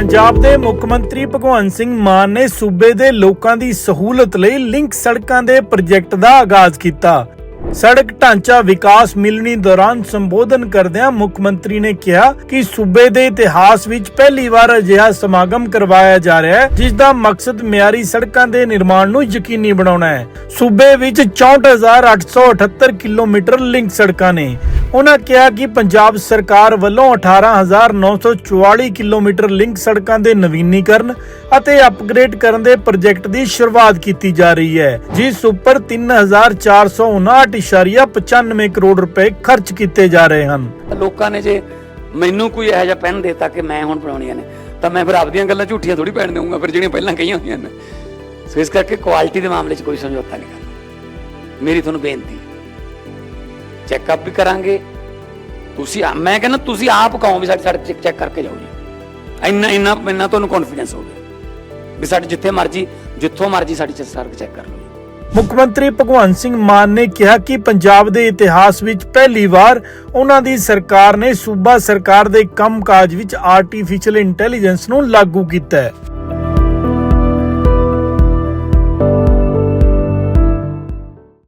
ਪੰਜਾਬ ਦੇ ਮੁੱਖ ਮੰਤਰੀ ਭਗਵੰਤ ਸਿੰਘ ਮਾਨ ਨੇ ਸੂਬੇ ਦੇ ਲੋਕਾਂ ਦੀ ਸਹੂਲਤ ਲਈ ਲਿੰਕ ਸੜਕਾਂ ਦੇ ਪ੍ਰੋਜੈਕਟ ਦਾ ਆਗਾਜ਼ ਕੀਤਾ। ਸੜਕ ਢਾਂਚਾ ਵਿਕਾਸ ਮਿਲਣੀ ਦੌਰਾਨ ਸੰਬੋਧਨ ਕਰਦਿਆਂ ਮੁੱਖ ਮੰਤਰੀ ਨੇ ਕਿਹਾ ਕਿ ਸੂਬੇ ਦੇ ਇਤਿਹਾਸ ਵਿੱਚ ਪਹਿਲੀ ਵਾਰ ਅਜਿਹਾ ਸਮਾਗਮ ਕਰਵਾਇਆ ਜਾ ਰਿਹਾ ਹੈ, ਜਿਸ ਦਾ ਮਕਸਦ ਮਿਆਰੀ ਸੜਕਾਂ ਦੇ ਨਿਰਮਾਣ ਨੂੰ ਯਕੀਨੀ ਬਣਾਉਣਾ ਹੈ। ਸੂਬੇ ਵਿੱਚ 64878 ਕਿਲੋਮੀਟਰ ਲਿੰਕ ਸੜਕਾਂ ਨੇ। ਉਹਨਾਂ ਕਿਹਾ ਕਿ ਪੰਜਾਬ ਸਰਕਾਰ ਵੱਲੋਂ 18944 ਕਿਲੋਮੀਟਰ ਲਿੰਕ ਸੜਕਾਂ ਦੇ ਨਵੀਨੀਕਰਨ ਅਤੇ ਅਪਗ੍ਰੇਡ ਕਰਨ ਦੇ ਪ੍ਰੋਜੈਕਟ ਦੀ ਸ਼ੁਰੂਆਤ ਕੀਤੀ ਜਾ ਰਹੀ ਹੈ, ਜਿਸ ਉੱਪਰ 3459.95 ਕਰੋੜ ਰੁਪਏ ਖਰਚ ਕੀਤੇ ਜਾ ਰਹੇ ਹਨ। ਲੋਕਾਂ ਨੇ ਜੇ ਮੈਨੂੰ ਕੋਈ ਇਹੋ ਜਿਹਾ ਪੈਨ ਦੇਤਾ ਕਿ ਮੈਂ ਹੁਣ ਬਣਾਉਣੀਆਂ ਨੇ, ਤਾਂ ਮੈਂ ਫਿਰ ਆਪਦੀਆਂ ਗੱਲਾਂ ਝੂਠੀਆਂ ਥੋੜੀ ਪੈਣ ਦੇਵਾਂਗਾ ਫਿਰ ਜਿਹੜੀਆਂ ਪਹਿਲਾਂ ਕਹੀਆਂ ਹੋਈਆਂ ਨੇ। ਸੋ ਇਸ ਕਰਕੇ ਕੁਆਲਿਟੀ ਦੇ ਮਾਮਲੇ 'ਚ ਕੋਈ ਸਮਝੌਤਾ ਨਹੀਂ ਕਰਨਾ। ਮੇਰੀ ਤੁਹਾਨੂੰ ਬੇਨਤੀ ਚੈੱਕਅਪ ਵੀ ਕਰਾਂਗੇ। ਤੁਸੀਂ ਮੈਂ ਕਹਿੰਦਾ ਤੁਸੀਂ ਆਪ ਕਹੋ ਵੀ ਸਾਡੀ ਸੜਕ ਚੈੱਕ ਕਰਕੇ ਜਾਓ ਜੀ। ਇੰਨਾ ਇੰਨਾ ਇੰਨਾ ਤੁਹਾਨੂੰ ਕੌਨਫੀਡੈਂਸ ਹੋਵੇ। ਵੀ ਸਾਡੇ ਜਿੱਥੇ ਮਰਜ਼ੀ ਜਿੱਥੋਂ ਮਰਜ਼ੀ ਸਾਡੀ ਚ- ਚੈੱਕ ਕਰ ਲਓ। ਮੁੱਖ ਮੰਤਰੀ ਭਗਵੰਤ ਸਿੰਘ ਮਾਨ ਨੇ ਕਿਹਾ ਕਿ ਪੰਜਾਬ ਦੇ ਇਤਿਹਾਸ ਵਿੱਚ ਪਹਿਲੀ ਵਾਰ ਉਹਨਾਂ ਦੀ ਸਰਕਾਰ ਨੇ ਸੂਬਾ ਸਰਕਾਰ ਦੇ ਕੰਮਕਾਜ ਵਿੱਚ ਆਰਟੀਫੀਸ਼ੀਅਲ ਇੰਟੈਲੀਜੈਂਸ ਨੂੰ ਲਾਗੂ ਕੀਤਾ ਹੈ।